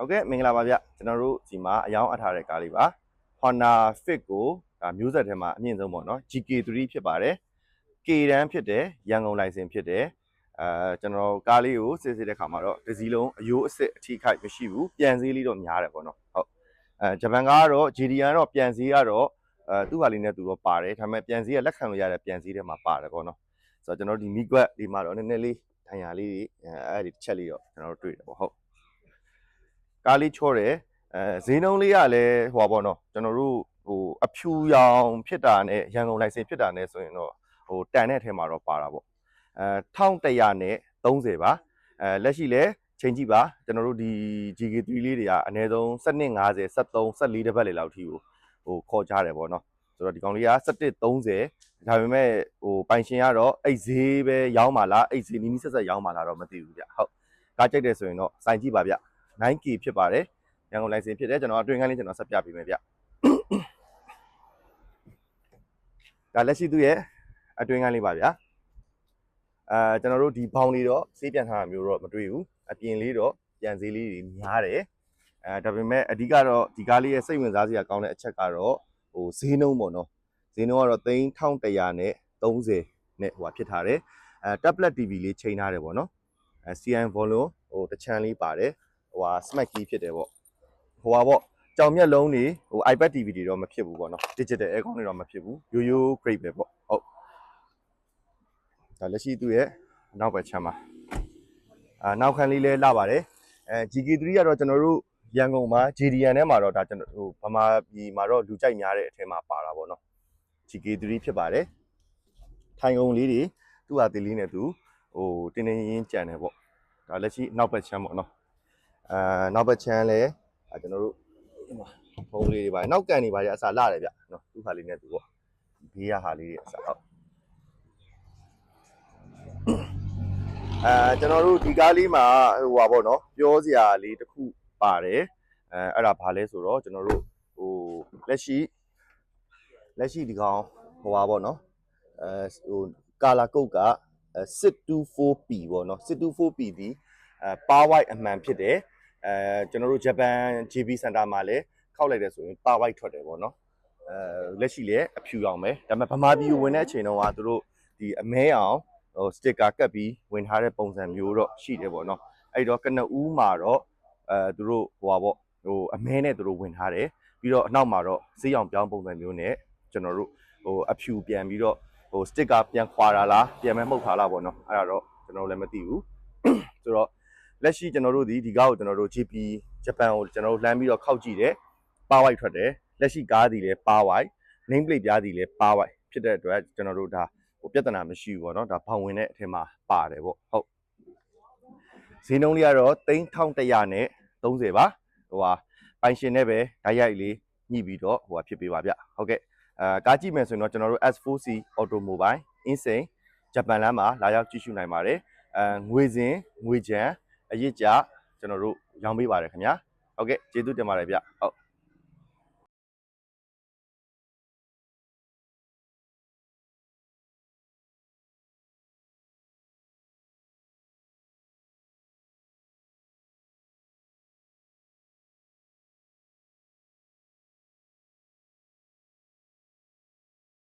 ဟုတ်ကဲ့မင်္ဂလာပါဗျကျွန်တော်တို့ဒီမှာအယောင်းအထားတဲ့ကားလေးပါ Honda Fit ကိုဒါမျိုးဆက်ထဲမှာအမြင့်ဆုံးပေါ့နော် GK3 ဖြစ်ပါတယ် K တန်းဖြစ်တယ်ရန်ကုန်လိုင်စင်ဖြစ်တယ်အဲကျွန်တော်ကားလေးကိုစစ်စစ်တဲ့ခါမှာတော့တစ်စီးလုံးအယိုးအစ်စ်အထိခိုက်မရှိဘူးပြန်စည်းလေးတော့များတယ်ပေါ့နော်ဟုတ်အဲဂျပန်ကားကတော့ JDN ကတော့ပြန်စည်းကတော့အဲသူ့ဟာလေးနဲ့သူတော့ပါတယ်ဒါပေမဲ့ပြန်စည်းကလက်ခံလို့ရတဲ့ပြန်စည်းထဲမှာပါတယ်ပေါ့နော်ဆိုတော့ကျွန်တော်ဒီမိကွက်ဒီမှာတော့နည်းနည်းလေးဒဏ်ရာလေးတွေအဲအဲ့ဒီတစ်ချက်လေးတော့ကျွန်တော်တို့တွေ့တယ်ပေါ့ဟုတ် ကားလေးချောတယ်အဲဈေးနှုန်းလေးကလည်းဟိုပါပေါ့နော်ကျွန်တော်တို့ဟိုအဖြူရောင်ဖြစ်တာနဲ့ရန်ကုန်လိုင်စင်ဖြစ်တာနဲ့ဆိုရင်တော့ဟိုတန်တဲ့အထဲမှာတော့ပါတာပေါ့အဲ1100နဲ့30ပါအဲလက်ရှိလဲချိန်ကြည့်ပါကျွန်တော်တို့ဒီ GK3 လေးတွေကအနည်းဆုံး1250 73 14တစ်ပတ်လေလောက်ထိကိုဟိုခေါ်ကြတယ်ပေါ့နော်ဆိုတော့ဒီကောင်လေးက1730ဒါပေမဲ့ဟိုပိုင်ရှင်ကတော့အဲ့ဈေးပဲရောင်းပါလားအဲ့ဈေးနီးနီးဆက်ဆက်ရောင်းပါလားတော့မသိဘူးဗျဟုတ်ကားကြိုက်တယ်ဆိုရင်တော့စိုင်ကြည့်ပါဗျ 9K ဖြစ်ပါတယ်ရန်ကုန်လိုင်စင်ဖြစ်တယ်ကျွန်တော်အတွင်းကန်းလေးကျွန်တော်ဆက်ပြပေးမယ်ဗျဒါလက်ရှိသူ့ရဲ့အတွင်းကန်းလေးပါဗျာအဲကျွန်တော်တို့ဒီဘောင်လေးတော့စေးပြန်ထားတာမျိုးတော့မတွေ့ဘူးအပြင်လေးတော့ပြန်စည်းလေးတွေများတယ်အဲဒါပေမဲ့အဓိကတော့ဒီကားလေးရဲ့စိတ်ဝင်စားစရာကောင်းတဲ့အချက်ကတော့ဟိုဈေးနှုန်းပေါ့နော်ဈေးနှုန်းကတော့3100နဲ့30နဲ့ဟိုဖြစ်ထားတယ်အဲ tablet TV လေးချိန်ထားတယ်ပေါ့နော်အဲ CN volume ဟိုတစ်ချမ်းလေးပါတယ် ဟိုဟာ smart key ဖြစ်တယ်ပေါ့ဟိုဟာပေါ့ကြောင်မျက်လုံးတွေဟို iPad TV တွေတော့မဖြစ်ဘူးပေါ့နော် digital aircon တွေတော့မဖြစ်ဘူးရိုးရိုး grade ပဲပေါ့ဟုတ်ဒါလက်ရှိသူ့ရဲ့နောက်ဘက်ချမ်းပါအာနောက်ခန်းလေးလဲလာပါတယ်အဲ GK3 ကတော့ကျွန်တော်တို့ရန်ကုန်မှာ JDN ထဲမှာတော့ဒါကျွန်တော်ဟိုဗမာပြည်မှာတော့လူကြိုက်များတဲ့အထဲမှာပါတာပေါ့နော် GK3 ဖြစ်ပါတယ်ထိုင်ကုန်လေးတွေသူ့ဟာတီလေးနဲ့သူဟိုတင်းတင်းရင်းကြံတယ်ပေါ့ဒါလက်ရှိနောက်ဘက်ချမ်းပေါ့နော် အာနောက်ဘက်ချမ်းလဲအဲကျွန်တော်တို့ဒီမှာဖုံးလေးတွေပါနောက်ကန်နေပါကြအစားလာတယ်ဗျနော်သူ့ဟာလေးနဲ့သူပေါ့ဘေးရဟာလေးတွေအစားဟုတ်အဲကျွန်တော်တို့ဒီကားလေးမှာဟိုပါပေါ့နော်ပြောစရာလေးတစ်ခုပါတယ်အဲအဲ့ဒါဘာလဲဆိုတော့ကျွန်တော်တို့ဟိုလက်ရှိလက်ရှိဒီကောင်ဟိုပါပေါ့နော်အဲဟိုကာလာကုတ်က 624P ပေါ့နော် 624P ဒီအဲ power white အမှန်ဖြစ်တယ် အဲကျွန်တော်တို့ဂျပန် JB Center မှာလည်းခောက်လိုက်တယ်ဆိုရင်ပါဝိုက်ထွက်တယ်ပေါ့နော်အဲလက်ရှိလည်းအဖြူရောင်ပဲဒါပေမဲ့ဗမာပြည်ကိုဝင်တဲ့အချိန်တုန်းကသူတို့ဒီအမဲအောင်ဟိုစတစ်ကာကပ်ပြီးဝင်ထားတဲ့ပုံစံမျိုးတော့ရှိတယ်ပေါ့နော်အဲ့တော့ကနဦးမှာတော့အဲသူတို့ဟိုပါပေါ့ဟိုအမဲနဲ့သူတို့ဝင်ထားတယ်ပြီးတော့အနောက်မှာတော့စေးရောင်ပြောင်းပုံစံမျိုးနဲ့ကျွန်တော်တို့ဟိုအဖြူပြန်ပြီးတော့ဟိုစတစ်ကာပြန်ခွာတာလားပြန်မဲမှုတ်ထားလားပေါ့နော်အဲ့ဒါတော့ကျွန်တော်လည်းမသိဘူးဆိုတော့ လက်ရှိကျွန်တော်တို့ဒီဒီကားကိုကျွန်တော်တို့ GP ဂျပန်ကိုကျွန်တော်တို့လှမ်းပြီးတော့ခောက်ကြည့်တယ်ပါဝိုက်ထွက်တယ်လက်ရှိကားဒီလည်းပါဝိုက် name plate ပြားဒီလည်းပါဝိုက်ဖြစ်တဲ့အတွက်ကျွန်တော်တို့ဒါဟိုပြဿနာမရှိဘူးပေါ့နော်ဒါဘောင်ဝင်တဲ့အထက်မှာပါတယ်ပေါ့ဟုတ်ဈေးနှုန်းလေးကတော့3100နဲ့30ပါဟိုဟာပိုင်ရှင်နဲ့ပဲဓာတ်ရိုက်လေးညှိပြီးတော့ဟိုဟာဖြစ်ပေးပါဗျဟုတ်ကဲ့အဲကားကြည့်မယ်ဆိုရင်တော့ကျွန်တော်တို့ S4C Automobile Insane ဂျပန်လမ်းမှာလာရောက်ကြည့်ရှုနိုင်ပါတယ်အဲငွေစဉ်ငွေချမ်း အရစ်ကြကျွန်တော်တို့ရောင်းပေးပါတယ်ခင်ဗျာဟုတ်ကဲ့ကျေးဇူးတင်ပါတယ်ဗျဟုတ်